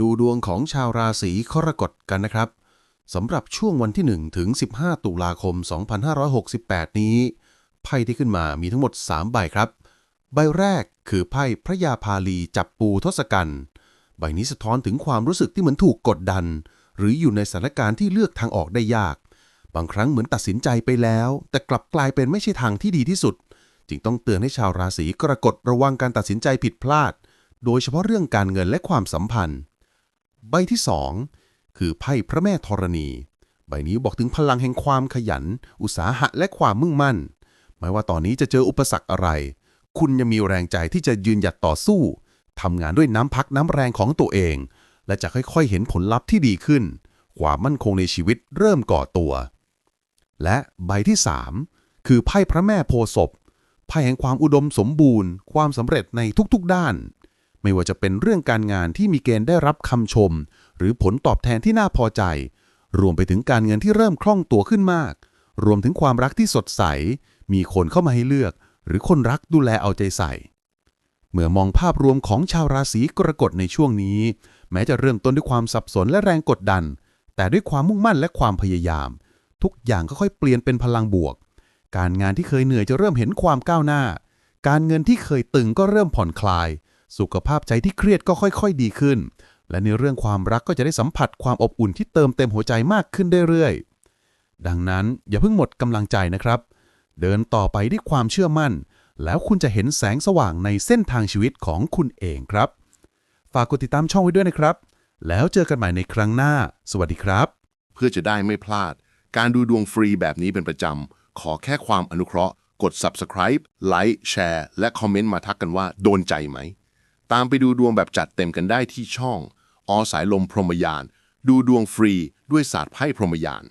ดูดวงของชาวราศีกรกฎกันนะครับสำหรับช่วงวันที่ 1 ถึง 15 ตุลาคม 2568 นี้ ไพ่ที่ขึ้นมามีทั้งหมด 3 ใบครับ ใบแรกคือไพ่พระยาพาลีจับปูทศกัณฐ์ใบนี้สะท้อนถึงความรู้สึกที่เหมือนถูกกดดัน หรืออยู่ในสถานการณ์ที่เลือกทางออกได้ยาก บางครั้งเหมือนตัดสินใจไปแล้ว แต่กลับกลายเป็นไม่ใช่ทางที่ดีที่สุด จึงต้องเตือนให้ชาวราศีกรกฎระวังการตัดสินใจผิดพลาด โดยเฉพาะเรื่องการเงินและความสัมพันธ์ ใบที่ 2 คือไพ่พระแม่ธรณี ใบนี้บอกถึงพลังแห่งความขยัน อุตสาหะและความมุ่งมั่น ไม่ว่าตอนนี้จะเจออุปสรรคอะไร คุณยังมีแรงใจที่จะยืนหยัดต่อสู้ทำงานด้วยน้ำพักน้ำแรงของตัวเอง และจะค่อยๆเห็นผลลัพธ์ที่ดีขึ้น ความมั่นคงในชีวิตเริ่มก่อตัว และใบที่ 3 คือไพ่พระแม่โพศพไพ่แห่งความอุดมสมบูรณ์ ความสำเร็จในทุกๆด้าน ไม่ว่าจะเป็นเรื่องการงานที่มีเกณฑ์ได้รับคำชม หรือผลตอบแทนที่น่าพอใจ รวมไปถึงการเงินที่เริ่มคล่องตัวขึ้นมาก รวมถึงความรักที่สดใส มีคนเข้ามาให้เลือก หรือคนรักดูแลเอาใจใส่ เมื่อมองภาพรวมของชาวราศีกรกฎในช่วงนี้ แม้จะเริ่มต้นด้วยความสับสนและแรงกดดัน แต่ด้วยความมุ่งมั่นและความพยายาม ทุกอย่างก็ค่อยเปลี่ยนเป็นพลังบวก การงานที่เคยเหนื่อยจะเริ่มเห็นความก้าวหน้า การเงินที่เคยตึงก็เริ่มผ่อนคลาย สุขภาพใจที่เครียดก็ค่อยๆ ดีขึ้น และในเรื่องความรักก็จะได้สัมผัสความอบอุ่นที่เติมเต็มหัวใจมากขึ้นเรื่อยๆ ดังนั้นอย่าเพิ่งหมดกำลังใจนะครับ เดินต่อไปด้วยความเชื่อมั่น แล้วคุณจะเห็นแสงสว่างในเส้นทางชีวิตของคุณเองครับ ฝากกดติดตามช่องไว้ด้วยนะครับ แล้วเจอกันใหม่ในครั้งหน้า สวัสดีครับ เพื่อจะได้ไม่พลาด การดูดวงฟรีแบบนี้เป็นประจำ ขอแค่ความอนุเคราะห์ กด subscribe ไลค์แชร์และคอมเมนต์มาทักกันว่าโดนใจไหม ตามไปดูดวงแบบจัดเต็มกันได้ที่ช่อง อสายลมพรหมยาน ดูดวงฟรีด้วยศาสตร์ไพ่พรหมยาน